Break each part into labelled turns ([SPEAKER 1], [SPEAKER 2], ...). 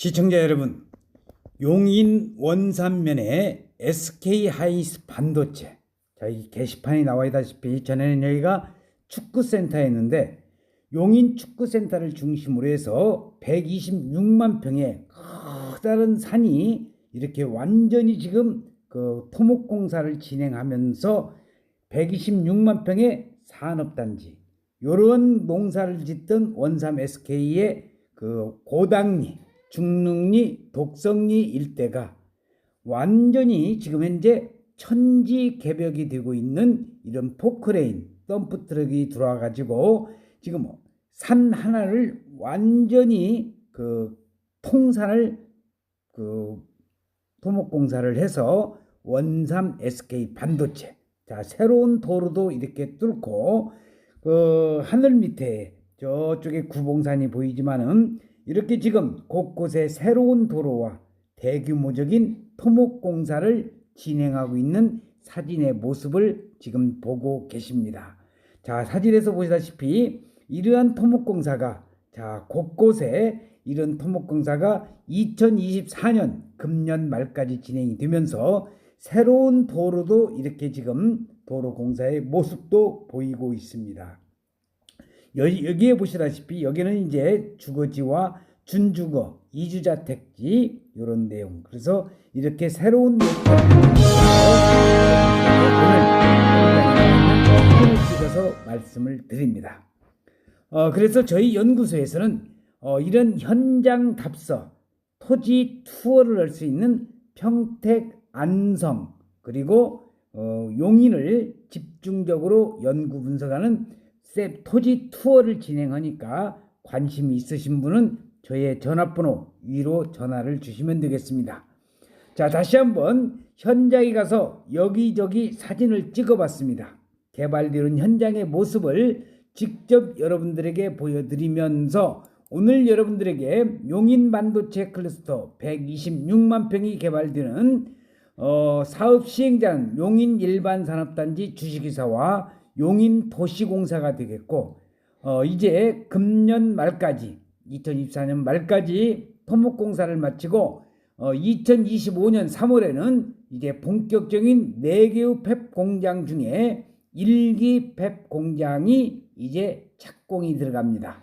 [SPEAKER 1] 시청자 여러분, 용인 원산면에 SK 하이스 반도체. 자, 이 게시판이 나와 있다시피 전에는 여기가 축구센터였는데 용인 축구센터를 중심으로 해서 126만 평의 커다란 산이 이렇게 완전히 지금 그 토목공사를 진행하면서 126만 평의 산업단지 요런 농사를 짓던 원삼 SK의 그 고당리, 중릉리, 독성리 일대가 완전히 지금 현재 천지 개벽이 되고 있는 이런 포크레인, 덤프 트럭이 들어와 가지고 지금 산 하나를 완전히 그 통산을 그 토목공사를 해서 원삼 SK 반도체 자 새로운 도로도 이렇게 뚫고 그 하늘 밑에 저쪽에 구봉산이 보이지만은 이렇게 지금 곳곳에 새로운 도로와 대규모적인 토목 공사를 진행하고 있는 사진의 모습을 지금 보고 계십니다. 자, 사진에서 보시다시피 이러한 토목 공사가 자, 곳곳에 이런 토목 공사가 2024년 금년 말까지 진행이 되면서 새로운 도로도 이렇게 지금 도로 공사의 모습도 보이고 있습니다. 여- 여기에 보시다시피 여기는 이제 주거지와 준주거, 이주자택지 이런 내용. 그래서 이렇게 새로운 오늘 찍어서 말씀을 드립니다. 어, 그래서 저희 연구소에서는 어, 이런 현장 답서, 토지 투어를 할 수 있는 평택, 안성 그리고 어, 용인을 집중적으로 연구 분석하는 셉 토지 투어를 진행하니까 관심이 있으신 분은 저의 전화번호 위로 전화를 주시면 되겠습니다. 자, 다시 한번 현장에 가서 여기저기 사진을 찍어봤습니다. 개발되는 현장의 모습을 직접 여러분들에게 보여드리면서 오늘 여러분들에게 용인 반도체 클러스터 126만 평이 개발되는 어, 사업 시행자는 용인 일반 산업단지 주식회사와 용인 도시공사가 되겠고 어, 이제 금년 말까지 2024년 말까지 토목공사를 마치고 어, 2025년 3월에는 이제 본격적인 4개의 펩 공장 중에 1기 펩 공장이 이제 착공이 들어갑니다.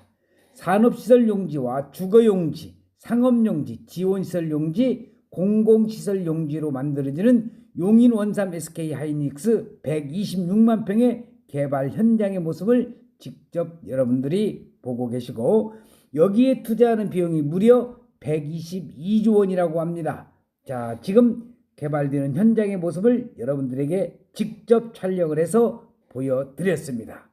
[SPEAKER 1] 산업시설 용지와 주거 용지, 상업 용지, 지원시설 용지, 공공시설 용지로 만들어지는 용인 원삼 SK 하이닉스 126만 평의 개발 현장의 모습을 직접 여러분들이 보고 계시고 여기에 투자하는 비용이 무려 122조 원이라고 합니다. 자, 지금 개발되는 현장의 모습을 여러분들에게 직접 촬영을 해서 보여드렸습니다.